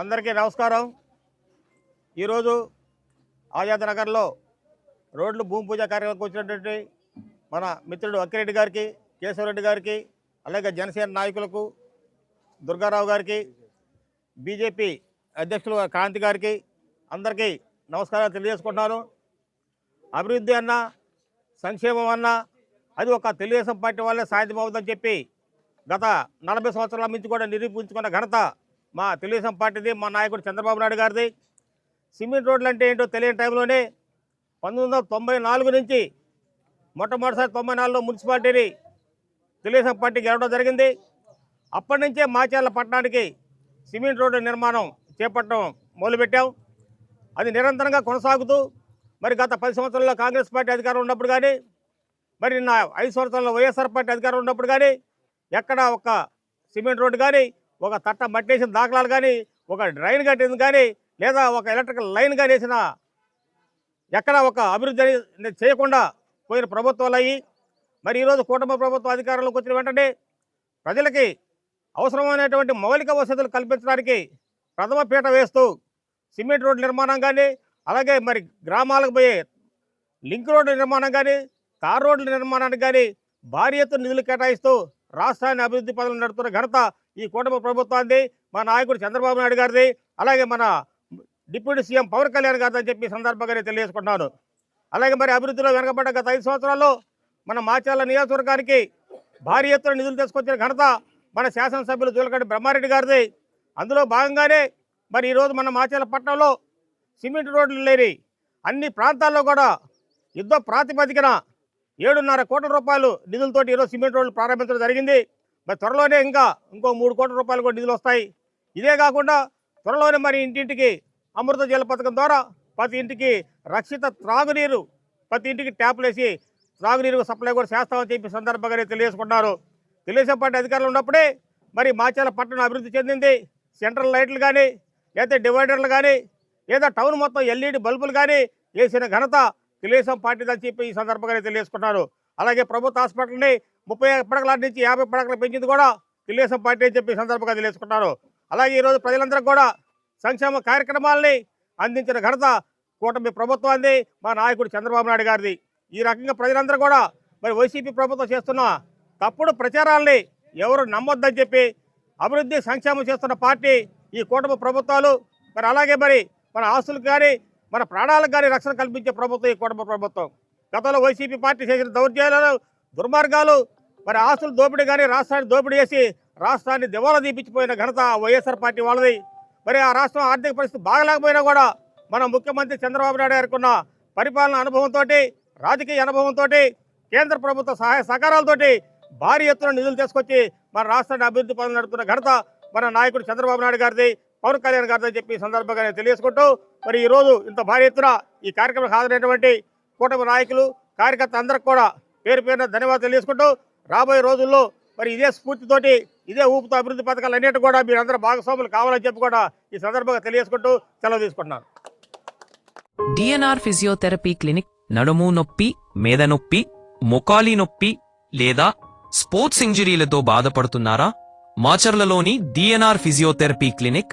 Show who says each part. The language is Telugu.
Speaker 1: అందరికీ నమస్కారం. ఈరోజు ఆజాద్ నగర్లో రోడ్లు భూమి పూజ కార్యక్రమానికి వచ్చినటువంటి మన మిత్రుడు అక్కిరెడ్డి గారికి కేశవరెడ్డి గారికి అలాగే జనసేన నాయకులకు దుర్గారావు గారికి బీజేపీ అధ్యక్షులు కాంతి గారికి అందరికీ నమస్కారాలు తెలియజేసుకుంటున్నాను. అభివృద్ధి అన్నా సంక్షేమం అన్నా అది ఒక తెలుగుదేశం పార్టీ వల్లే సాధ్యం అవుతుందని చెప్పి గత నలభై సంవత్సరాల నుంచి కూడా నిరూపించుకున్న ఘనత మా తెలుగుదేశం పార్టీది మా నాయకుడు చంద్రబాబు నాయుడు గారిది. సిమెంట్ రోడ్లు అంటే ఏంటో తెలియని టైంలోనే పంతొమ్మిది వందల తొంభై నాలుగు నుంచి మొట్టమొదటిసారి తొంభై నాలుగులో మున్సిపాలిటీని తెలుగుదేశం పార్టీ గెలవడం జరిగింది. అప్పటి నుంచే మాచర్ల పట్టణానికి సిమెంట్ రోడ్డు నిర్మాణం చేపట్టడం మొదలుపెట్టాం. అది నిరంతరంగా కొనసాగుతూ మరి గత పది సంవత్సరాల్లో కాంగ్రెస్ పార్టీ అధికారం ఉన్నప్పుడు కానీ మరి నా ఐదు సంవత్సరాల్లో వైఎస్ఆర్ పార్టీ అధికారం ఉన్నప్పుడు కానీ ఎక్కడ ఒక సిమెంట్ రోడ్డు కానీ ఒక తట్ట మట్టేసిన దాఖలాలు కానీ ఒక డ్రైన్ కట్టింది కానీ లేదా ఒక ఎలక్ట్రికల్ లైన్ కానీ వేసిన ఎక్కడ ఒక అభివృద్ధి చేయకుండా పోయిన ప్రభుత్వాలు అయ్యి మరి ఈరోజు కూటమి ప్రభుత్వ అధికారంలోకి వచ్చిన వెంటనే ప్రజలకి అవసరమైనటువంటి మౌలిక వసతులు కల్పించడానికి ప్రథమ పీట వేస్తూ సిమెంట్ రోడ్డు నిర్మాణం కానీ అలాగే మరి గ్రామాలకు పోయే లింక్ రోడ్ల నిర్మాణం కానీ తార్ రోడ్ల నిర్మాణానికి కానీ భారీ ఎత్తున నిధులు కేటాయిస్తూ రాష్ట్రాన్ని అభివృద్ధి పనులు నడుపుతున్న ఘనత ఈ కూటమి ప్రభుత్వాన్ని మా నాయకుడు చంద్రబాబు నాయుడు గారిది. అలాగే మన డిప్యూటీ సీఎం పవన్ కళ్యాణ్ గారిది అని చెప్పి సందర్భంగానే సందర్భంగా నేను తెలియజేసుకుంటున్నాను. అలాగే మరి అభివృద్ధిలో వెనకబడ్డ గత ఐదు సంవత్సరాల్లో మన మాచాల నియోజకవర్గానికి భారీ ఎత్తున నిధులు తీసుకొచ్చిన ఘనత మన శాసనసభ్యులు జూలకంటి బ్రహ్మారెడ్డి గారిది. అందులో భాగంగానే మరి ఈరోజు మన మాచాల పట్టణంలో సిమెంట్ రోడ్లు లేని అన్ని ప్రాంతాల్లో కూడా యుద్ధ ప్రాతిపదికన ఏడున్నర కోట్ల రూపాయలు నిధులతోటి ఈరోజు సిమెంట్ రోడ్లు ప్రారంభించడం జరిగింది. మరి త్వరలోనే ఇంకా ఇంకో మూడు కోట్ల రూపాయలు కూడా నిధులు వస్తాయి. ఇదే కాకుండా త్వరలోనే మరి ఇంటింటికి అమృత జల పథకం ద్వారా ప్రతి ఇంటికి రక్షిత త్రాగునీరు ప్రతి ఇంటికి ట్యాప్లు వేసి త్రాగునీరు సప్లై కూడా చేస్తామని చెప్పి సందర్భంగా తెలియజేసుకున్నారు తెలుగుదేశం పార్టీ అధికారులు ఉన్నప్పుడే మరి మాచాల పట్టణం అభివృద్ధి చెందింది. సెంట్రల్ లైట్లు కానీ లేదా డివైడర్లు కానీ లేదా టౌన్ మొత్తం ఎల్ఈడి బల్బులు కానీ వేసిన ఘనత తెలుగుదేశం పార్టీదని చెప్పి ఈ సందర్భంగా తెలియజేసుకున్నారు అలాగే ప్రభుత్వ హాస్పిటల్ని ముప్పై పడకల నుంచి యాభై పడకలు పెంచింది కూడా తెలుగుదేశం పార్టీ అని చెప్పి సందర్భంగా తెలియజేసుకున్నారు అలాగే ఈరోజు ప్రజలందరూ కూడా సంక్షేమ కార్యక్రమాలని అందించిన ఘనత కూటమి ప్రభుత్వాన్ని మా నాయకుడు చంద్రబాబు నాయుడు గారిది. ఈ రకంగా ప్రజలందరూ కూడా మరి వైసీపీ ప్రభుత్వం చేస్తున్న తప్పుడు ప్రచారాల్ని ఎవరు నమ్మొద్దని చెప్పి అభివృద్ధి సంక్షేమం చేస్తున్న పార్టీ ఈ కూటమి ప్రభుత్వాలు. మరి అలాగే మరి మన ఆస్తులకు కానీ మన ప్రాణాలకు కానీ రక్షణ కల్పించే ప్రభుత్వం ఈ కుటుంబ ప్రభుత్వం. గతంలో వైసీపీ పార్టీ చేసిన దౌర్జన్యాలు దుర్మార్గాలు మరి ఆస్తులు దోపిడీ కానీ రాష్ట్రాన్ని దోపిడీ చేసి రాష్ట్రాన్ని దివాలా దీపించిపోయిన ఘనత వైఎస్ఆర్ పార్టీ వాళ్ళది. మరి ఆ రాష్ట్రం ఆర్థిక పరిస్థితి బాగలేకపోయినా కూడా మన ముఖ్యమంత్రి చంద్రబాబు నాయుడు గారికి ఉన్న పరిపాలన అనుభవంతో రాజకీయ అనుభవంతో కేంద్ర ప్రభుత్వ సహాయ సహకారాలతోటి భారీ ఎత్తున నిధులు తీసుకొచ్చి మన రాష్ట్రాన్ని అభివృద్ధి పనులు నడుపుతున్న ఘనత మన నాయకుడు చంద్రబాబు నాయుడు గారిది. పవన్ కళ్యాణ్ గారితో చెప్పి సందర్భంగా నేను తెలియజేసుకుంటూ మరి ఈరోజు ఇంత భారీ ఎత్తున ఈ కార్యక్రమం హాజరైనటువంటి కూటమి నాయకులు కార్యకర్త అందరికి కూడా పేరు పేరున ధన్యవాదాలు తెలియజేసుకుంటూ రాబోయే రోజుల్లో మరి ఇదే స్ఫూర్తితోటి ఇదే ఊపుతో అభివృద్ధి పథకాలు అన్నిటి కూడా మీరందరూ భాగస్వాములు కావాలని చెప్పి కూడా ఈ సందర్భంగా తెలియజేసుకుంటూ సెలవు తీసుకుంటున్నాను.
Speaker 2: డిఎన్ఆర్ ఫిజియోథెరపీ క్లినిక్ నడుము నొప్పి మేద నొప్పి మొకాలి నొప్పి లేదా స్పోర్ట్స్ ఇంజరీలతో బాధపడుతున్నారా? మాచర్లలోని DNR physiotherapy clinic